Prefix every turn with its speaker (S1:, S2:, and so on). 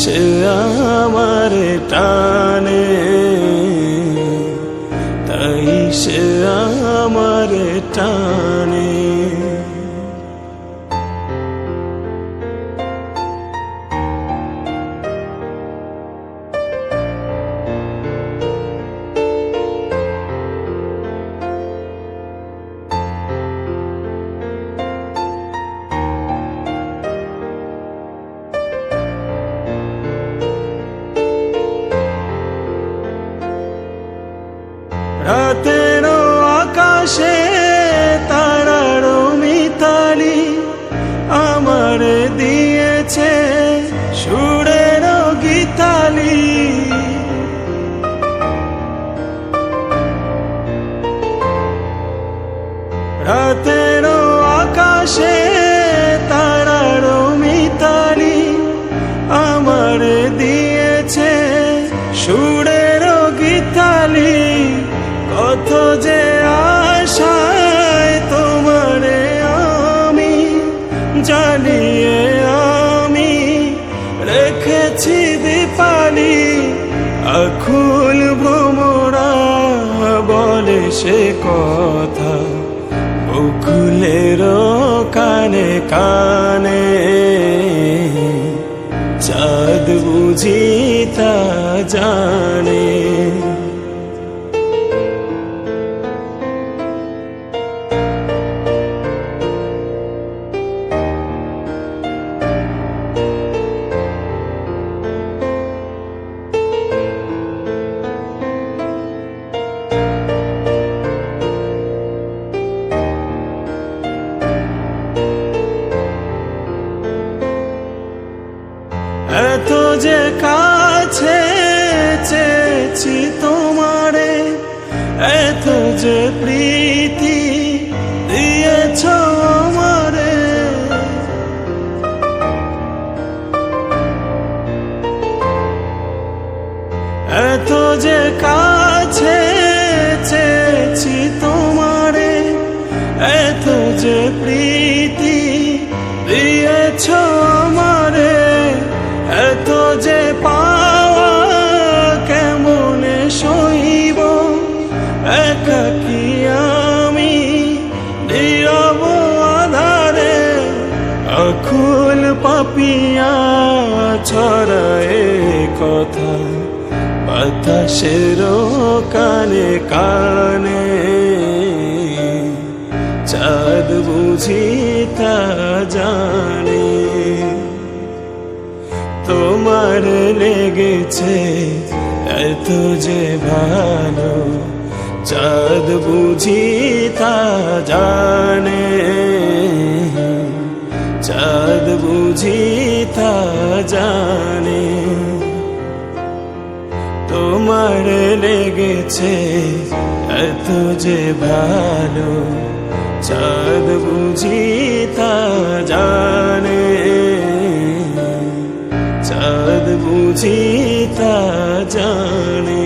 S1: সে আমার টানে তাই সে আমার টানে। দিয়েছে সুরের গীতালি। রাতের আকাশে তারার মিতালি আমার দিয়েছে সুরের আকুল ভ্রমরা বলে সে কথা। বকুলের কানে কানে চাঁদ বুঝি তা জানে। দিয়েছ আমারে, এত যে পাওয়া কেমনে সইব? একাকি আমি নীরব আধারে, আকুল পাপিয়া ছড়ায় কথা, বাতাসের কানে কানে চাঁদ বুঝি তা জানে। তোমার লেগেছে এত যে ভালো, চাঁদ বুঝি তা জানে। চাঁদ বুঝি তা জানে। তোমার লেগেছে এত যে ভালো চাঁদ বুঝি তা জানে। চাঁদ বুঝি তা জানে।